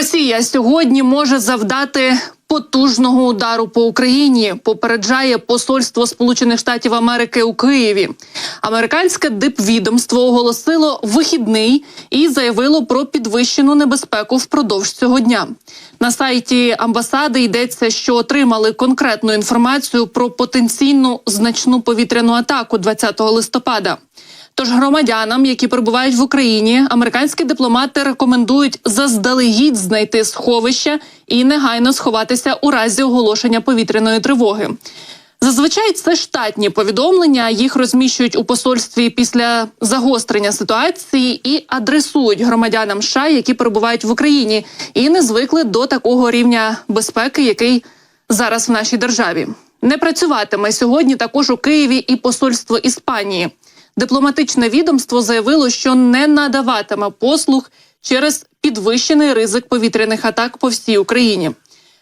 Росія сьогодні може завдати потужного удару по Україні. Попереджає посольство Сполучених Штатів Америки у Києві. Американське дипвідомство оголосило вихідний і заявило про підвищену небезпеку впродовж цього дня. На сайті амбасади йдеться, що отримали конкретну інформацію про потенційну значну повітряну атаку 20 листопада. Тож громадянам, які перебувають в Україні, американські дипломати рекомендують заздалегідь знайти сховище і негайно сховатися у разі оголошення повітряної тривоги. Зазвичай це штатні повідомлення. Їх розміщують у посольстві після загострення ситуації і адресують громадянам США, які перебувають в Україні, і не звикли до такого рівня безпеки, який зараз в нашій державі. Не працюватиме сьогодні також у Києві і посольство Іспанії. Дипломатичне відомство заявило, що не надаватиме послуг через підвищений ризик повітряних атак по всій Україні.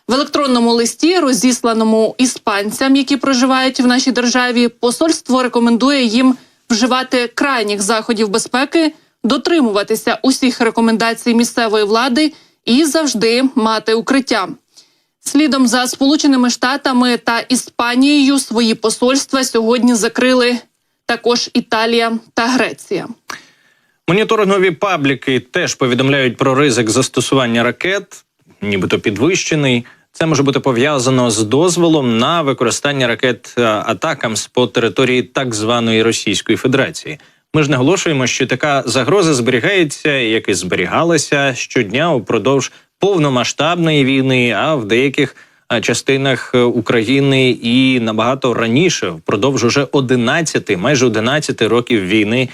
В електронному листі, розісланому іспанцям, які проживають в нашій державі, посольство рекомендує їм вживати крайніх заходів безпеки, дотримуватися усіх рекомендацій місцевої влади і завжди мати укриття. Слідом за Сполученими Штатами та Іспанією свої посольства сьогодні закрили також Італія та Греція. Моніторингові пабліки теж повідомляють про ризик застосування ракет, нібито підвищений. Це може бути пов'язано з дозволом на використання ракет е, атакамс по території так званої Російської Федерації. Ми ж наголошуємо, що така загроза зберігається, як і зберігалася щодня упродовж повномасштабної війни, а в деяких частинах е, України і набагато раніше, впродовж уже 11, майже 11 років війни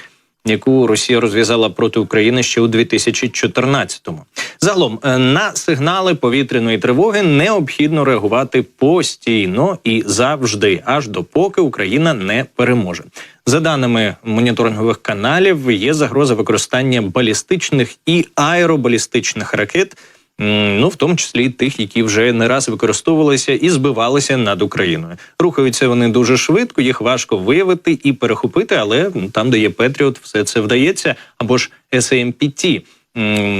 яку Росія розв'язала проти України ще у 2014-му. Загалом е, на сигнали повітряної тривоги необхідно реагувати постійно і завжди, аж допоки Україна не переможе. За даними моніторингових каналів, є загроза використання балістичних і аеробалістичних ракет. Ну, в тому числі тих, які вже не раз використовувалися і збивалися над Україною. Рухаються вони дуже швидко, їх важко виявити і перехопити, але там, де є Петріот, все це вдається. Або ж SAMPT,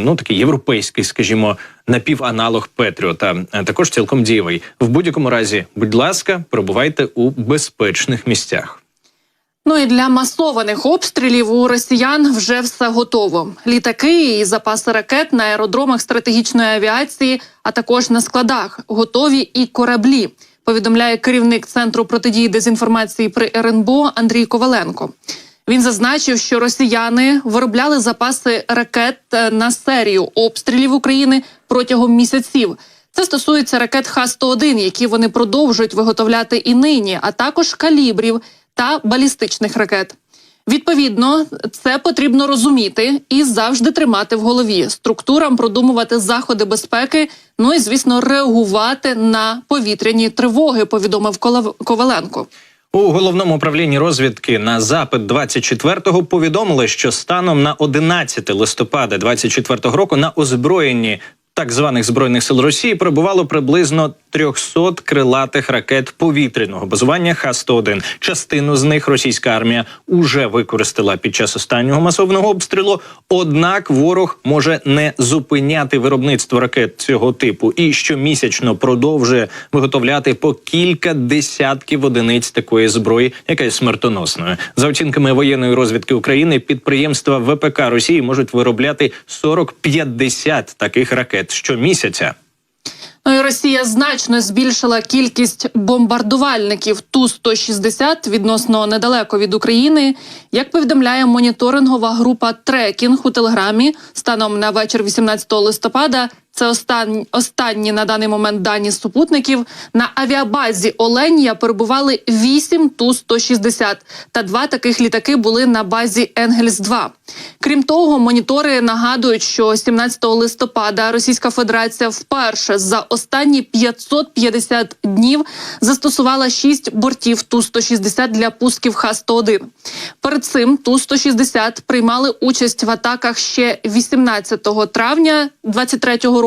ну такий європейський, скажімо, напіваналог Петріота, також цілком дієвий. В будь-якому разі, будь ласка, перебувайте у безпечних місцях. Ну і для масованих обстрілів у росіян вже все готово. Літаки і запаси ракет на аеродромах стратегічної авіації, а також на складах готові і кораблі. Повідомляє керівник центру протидії дезінформації при РНБО Андрій Коваленко. Він зазначив, що росіяни виробляли запаси ракет е, на серію обстрілів України протягом місяців. Це стосується ракет Х-101, які вони продовжують виготовляти і нині, а також калібрів та балістичних ракет. Відповідно, це потрібно розуміти і завжди тримати в голові структурам продумувати заходи безпеки. Ну і звісно, реагувати на повітряні тривоги. Повідомив Коваленко. У головному управлінні розвідки на запит 24-го повідомили, що станом на 11 листопада 24-го року на озброєнні так званих збройних сил Росії перебувало приблизно 300 крилатих ракет повітряного базування Х-101. Частину з них російська армія уже використала під час останнього масового обстрілу. Однак ворог може не зупиняти виробництво ракет цього типу і щомісячно продовжує виготовляти по кілька десятків одиниць такої зброї, яка є смертоносною. За оцінками воєнної розвідки України, підприємства ВПК Росії можуть виробляти 40-50 таких ракет щомісяця. Ну і Росія значно збільшила кількість бомбардувальників ту 160 відносно недалеко від України. Як повідомляє моніторингова група Трекінг у телеграмі, станом на вечір 18 листопада. Це останні, останні на даний момент дані супутників. На авіабазі Оленія перебували 8 Ту-160, та два таких літаки були на базі Енгельс 2 Крім того, монітори нагадують, що 17 листопада Російська Федерація вперше за останні 550 днів застосувала 6 бортів Ту-160 для пусків Х-101. Перед цим Ту-160 приймали участь в атаках ще 18 травня 23-го року.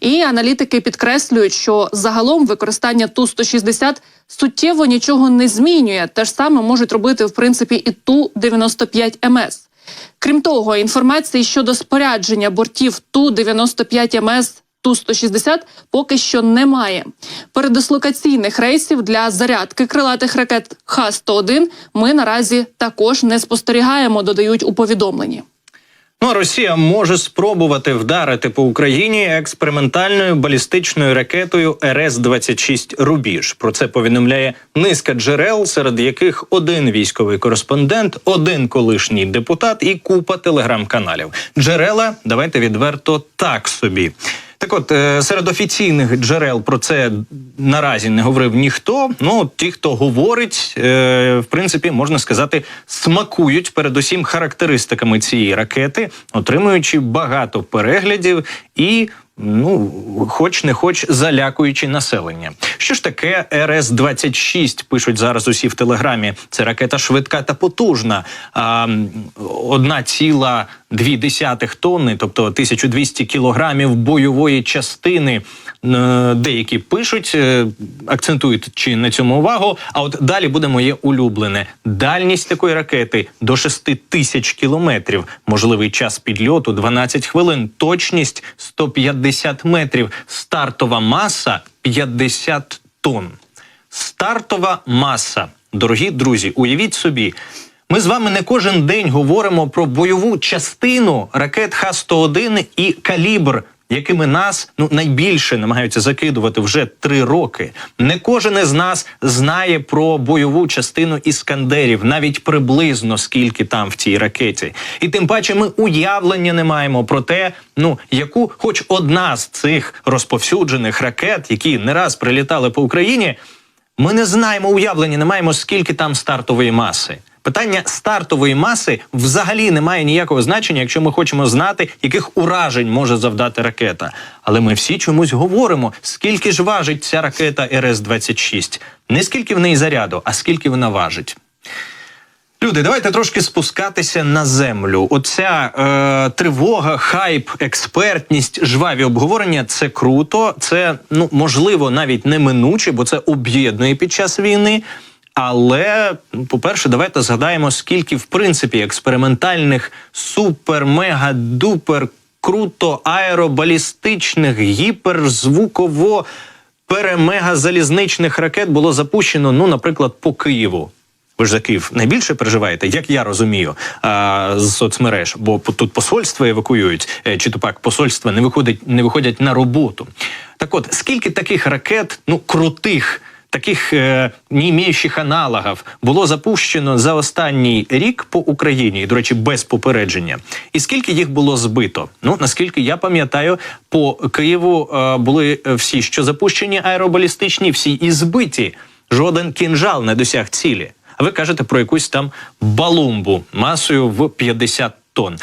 І аналітики підкреслюють, що загалом використання Ту-160 суттєво нічого не змінює. Те ж саме можуть робити в принципі і Ту-95 МС. Крім того, інформації щодо спорядження бортів Ту-95 МС Ту-160 поки що немає. Передислокаційних рейсів для зарядки крилатих ракет Х-101 ми наразі також не спостерігаємо, додають у повідомленні. Ну Росія може спробувати вдарити по Україні експериментальною балістичною ракетою РС-26 Рубіж. Про це повідомляє низка джерел, серед яких один військовий кореспондент, один колишній депутат і купа телеграм-каналів. Джерела давайте відверто так собі. Так от, е, серед офіційних джерел про це наразі не говорив ніхто. Ну, ті, хто говорить, е, в принципі, можна сказати, смакують передусім характеристиками цієї ракети, отримуючи багато переглядів і. Ну, хоч не хоч залякуючи населення. Що ж таке РС-26, пишуть зараз усі в телеграмі. Це ракета швидка та потужна. А, одна ціла дві десятих тонни, тобто 1200 кілограмів бойової частини. Е, Деякі пишуть, е, акцентують чи на цьому увагу. А от далі буде моє улюблене. Дальність такої ракети до 6 тисяч кілометрів. Можливий час підльоту 12 хвилин. Точність 150 метрів. Стартова маса 50 тонн. Стартова маса. Дорогі друзі, уявіть собі. Ми з вами не кожен день говоримо про бойову частину ракет Х-101 і калібр, якими нас ну найбільше намагаються закидувати вже три роки. Не кожен із нас знає про бойову частину іскандерів, навіть приблизно скільки там в цій ракеті. І тим паче ми уявлення не маємо про те, ну яку, хоч одна з цих розповсюджених ракет, які не раз прилітали по Україні. Ми не знаємо уявлення, не маємо скільки там стартової маси. Питання стартової маси взагалі не має ніякого значення, якщо ми хочемо знати, яких уражень може завдати ракета. Але ми всі чомусь говоримо, скільки ж важить ця ракета РС-26. Не скільки в неї заряду, а скільки вона важить. Люди, давайте трошки спускатися на землю. Оця е, тривога, хайп, експертність, жваві обговорення це круто. Це ну можливо навіть неминуче, бо це об'єднує під час війни. Але, по-перше, давайте згадаємо, скільки в принципі експериментальних супер, мега, дупер, круто аеробалістичних, гіперзвуково перемега залізничних ракет було запущено, ну, наприклад, по Києву. Ви ж за Київ найбільше переживаєте, як я розумію, з соцмереж, бо тут посольства евакуюють, е, чи то пак посольства не виходять, не виходять на роботу. Так от, скільки таких ракет, ну крутих, таких е, не іміючих аналогів, було запущено за останній рік по Україні, і, до речі, без попередження. І скільки їх було збито? Ну наскільки я пам'ятаю, по Києву е, були е, всі, що запущені аеробалістичні, всі і збиті. Жоден кінжал не досяг цілі. А ви кажете про якусь там балумбу масою в 50 тонн.